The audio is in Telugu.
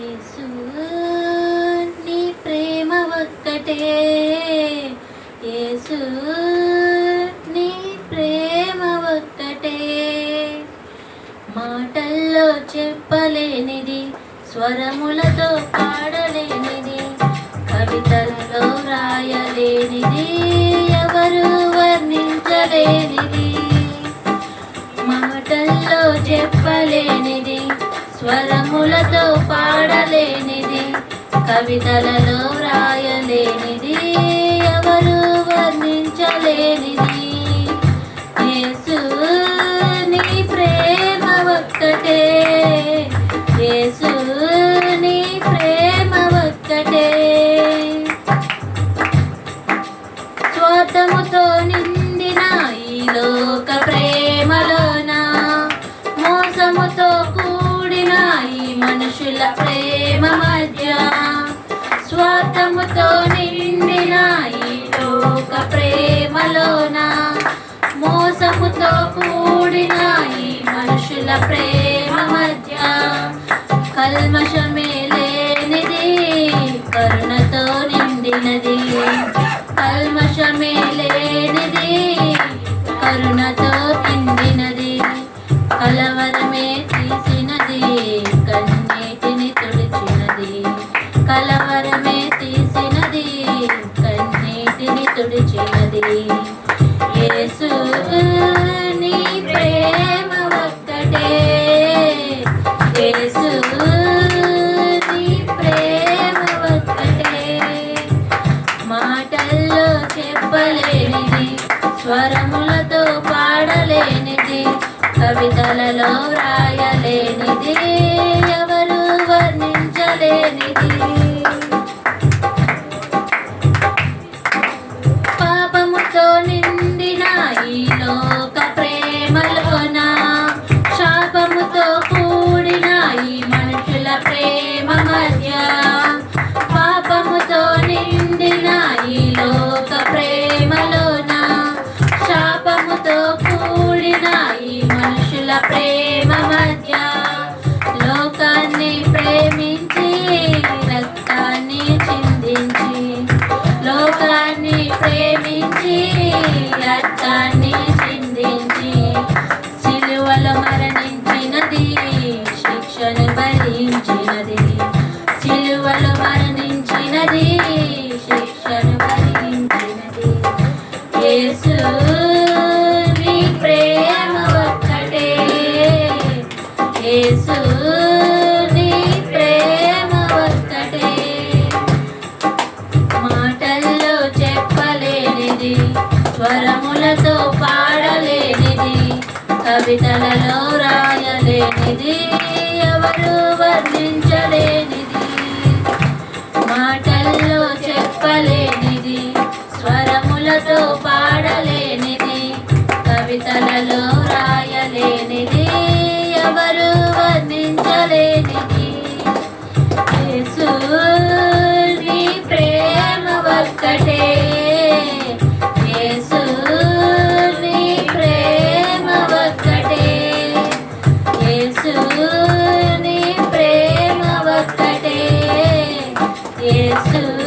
యేసు నీ ప్రేమ ఒక్కటే. యేసు నీ ప్రేమ ఒక్కటే. మాటల్లో చెప్పలేనిది స్వరములతో పాడలేనిది కవితల్లో రాయలేనిది ఎవరు? పాడలేనిది కవితలలో రాయలేనిది. స్వార్థముతో నిండిన ఈ లోక ప్రేమలోన మోసముతో కూడిన ఈ మనుషుల ప్రేమ మధ్య కల్మషమే లేనిది కరుణతో నిండినది. కల్మషమే లేనిది కరుణతో నిండినది. కలవరమే చిన్నది తుడిచినది యేసు నీ ప్రేమ ఒక్కటే. యేసు నీ ప్రేమ ఒక్కటే. మాటల్లో చెప్పలేనిది స్వరములతో పాడలేనిది కవితలలో రాయలేనిది ఎవరు వర్ణించలేనిది. మరణించినది శిక్షను భరించినది సిలువలు మరణించినది శిక్షను భరించినది. యేసు మీ ప్రేమ ఒక్కటే. యేసు నీ ప్రేమ ఒక్కటే. మాటల్లో చెప్పలేనిది స్వరములతో పాడలేనిది కవితలలో రాయలేనిది ఎవరు వర్ణించలేనిది. మాటల్లో చెప్పలేనిది స్వరములతో పాడలేనిది కవితలలో రాయలేనిది ఎవరు వర్ణించలేనిది. యేసు ప్రేమ ఒక్కటే. Master.